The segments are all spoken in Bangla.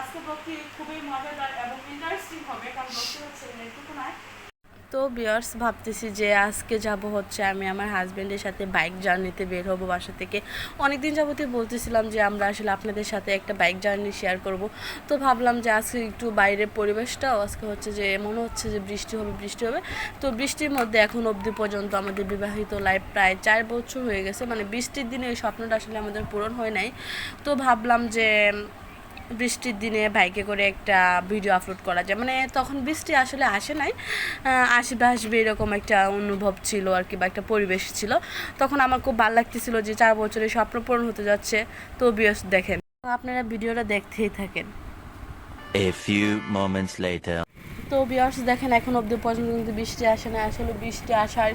আজকে খুবই মজাদার এবং ইন্টারেস্টিং হবে, কারণ হচ্ছে এটুকু নয় তো বিয়ার্স ভাবতেছি যে আজকে যাব হচ্ছে আমি আমার হাজব্যান্ডের সাথে বাইক জার্নিতে বের হব বাসা থেকে। অনেক দিন যাবতীয় বলতেছিলাম যে আমরা আসলে আপনাদের সাথে একটা বাইক জার্নি শেয়ার করব। তো ভাবলাম যে আজকে একটু বাইরের পরিবেশটাও, আজকে হচ্ছে যে মনে হচ্ছে যে বৃষ্টি হবে বৃষ্টি হবে। তো বৃষ্টির মধ্যে এখন অবধি পর্যন্ত আমাদের বিবাহিত লাইফ প্রায় চার বছর হয়ে গেছে। মানে বৃষ্টির দিনে এই স্বপ্নটা আসলে আমাদের পূরণ হয় নাই। তো ভাবলাম যে বৃষ্টির দিনে বাইকে করে একটা ভিডিও আপলোড করা যায়। মানে তখন বৃষ্টি আসলে আসে নাই। আসবে আসবে এরকম একটা অনুভব ছিল আর কি বা একটা পরিবেশ ছিল। তখন আমার খুব ভালো লাগতেছিল যে চার বছরের স্বপ্ন পূরণ হতে যাচ্ছে। তো বিয়স দেখেন আপনারা ভিডিওটা দেখতেই থাকেন। A few moments later. তো বিয়ার্স দেখেন এখন অবধি পর্যন্ত কিন্তু বৃষ্টি আসে না আসলে বৃষ্টি আসার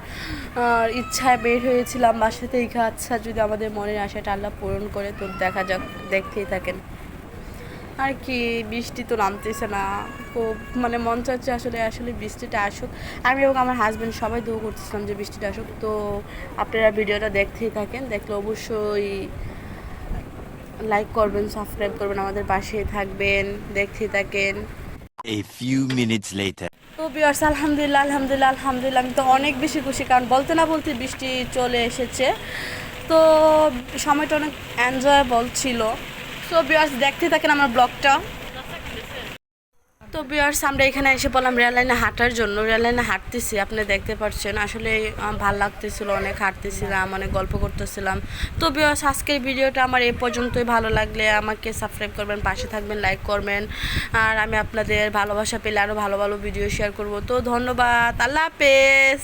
ইচ্ছায় বের হয়েছিলাম বাসা থেকে আচ্ছা যদি আমাদের মনের আশাটা আল্লাহ পূরণ করে তো দেখা যাক দেখতেই থাকেন। আর কি বৃষ্টি তো নামতেছে না। খুব মানে মন চাচ্ছে আসলে আসলে বৃষ্টিটা আসুক। আমি এবং আমার হাজব্যান্ড সবাই দোয়া করতেছিলাম যে বৃষ্টিটা আসুক। তো আপনারা ভিডিওটা দেখতেই থাকেন। দেখলে অবশ্যই লাইক করবেন সাবস্ক্রাইব করবেন আমাদের পাশে থাকবেন দেখতেই থাকেন। A few minutes later. তো বিয়ার্স আলহামদুলিল্লাহ আলহামদুলিল্লাহ আলহামদুলিল্লাহ আমি তো অনেক বেশি খুশি কারণ বলতে না বলতে বৃষ্টি চলে এসেছে। তো সময়টা অনেক এনজয়েবল ছিল। তো বিয়ার্স দেখতে থাকেন আমার ব্লগটা। তো বিয়ার্স আমরা এখানে এসে বললাম রেল লাইনে হাঁটার জন্য। রেল লাইনে হাঁটতেছি, আপনি দেখতে পাচ্ছেন। আসলে ভালো লাগতেছিল, অনেক হাঁটতেছিলাম, অনেক গল্প করতেছিলাম। তো বিয়ার্স আজকের ভিডিওটা আমার এই পর্যন্তই। ভালো লাগলে আমাকে সাবস্ক্রাইব করবেন, পাশে থাকবেন লাইক করবেন। আর আমি আপনাদের ভালোবাসা পেলে আরও ভালো ভালো ভিডিও শেয়ার করব। তো, ধন্যবাদ। আল্লাহ হাফেজ।